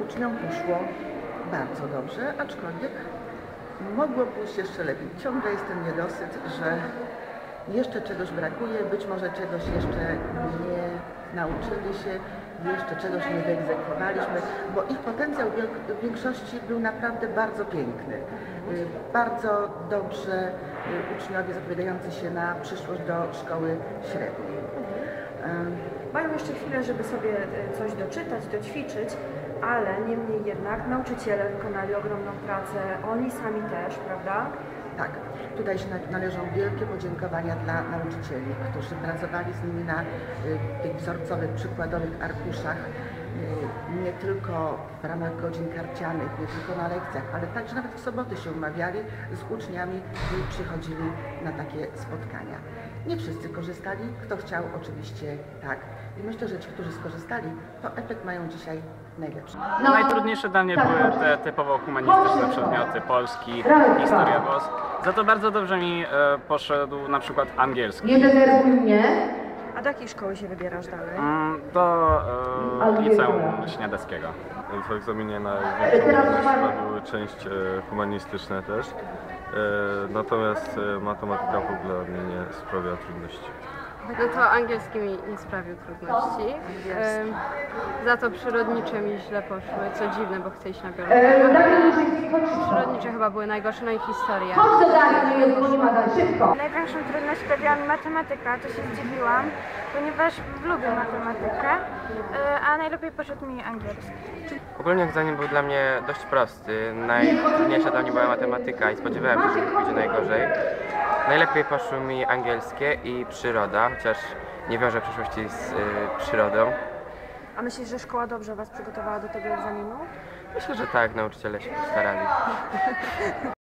uczniom poszło bardzo dobrze, aczkolwiek mogło pójść jeszcze lepiej. Ciągle jest ten niedosyt, że jeszcze czegoś brakuje, być może czegoś jeszcze nie nauczyli się, jeszcze czegoś nie wyegzekwowaliśmy, bo ich potencjał w większości był naprawdę bardzo piękny. Y, Bardzo dobrze y, uczniowie zapowiadający się na przyszłość do szkoły średniej. Ym, Mają jeszcze chwilę, żeby sobie coś doczytać, doćwiczyć, ale niemniej jednak nauczyciele wykonali ogromną pracę, oni sami też, prawda? Tak, tutaj się na- należą wielkie podziękowania dla nauczycieli, którzy pracowali z nimi na y, tych wzorcowych, przykładowych arkuszach, nie tylko w ramach godzin karcianych, nie tylko na lekcjach, ale także nawet w soboty się umawiali z uczniami i przychodzili na takie spotkania. Nie wszyscy korzystali, kto chciał oczywiście tak. I myślę, że ci, którzy skorzystali, to efekt mają dzisiaj najlepszy. Najtrudniejsze dla mnie były te typowo humanistyczne przedmioty, polski, historia WOS. Za to bardzo dobrze mi e, poszedł na przykład angielski. Nie denerwuj mnie. A do jakiej szkoły się wybierasz dalej? Mm, Do e, liceum śniadeckiego. W egzaminie na teraz większą były część e, humanistyczne też. E, Natomiast e, matematyka w ogóle mi nie sprawia trudności. No to angielski mi nie sprawił trudności. Za to przyrodnicze mi źle poszły, co dziwne, bo chcę iść na biologię. E. Przyrodnicze chyba były najgorsze, no i historia. Chodź do Danii, nie godzina, daj szybko. Największą trudność sprawiła mi matematyka, to się zdziwiłam, ponieważ lubię matematykę, y, a najlepiej poszedł mi angielski. Ogólnie egzamin był dla mnie dość prosty. Najtrudniejsza dla mnie była matematyka i spodziewałem się, że pójdzie najgorzej. Najlepiej poszły mi angielskie i przyroda, chociaż nie wiążę przyszłości z y, przyrodą. A myślisz, że szkoła dobrze Was przygotowała do tego egzaminu? Myślę, że tak, nauczyciele się postarali.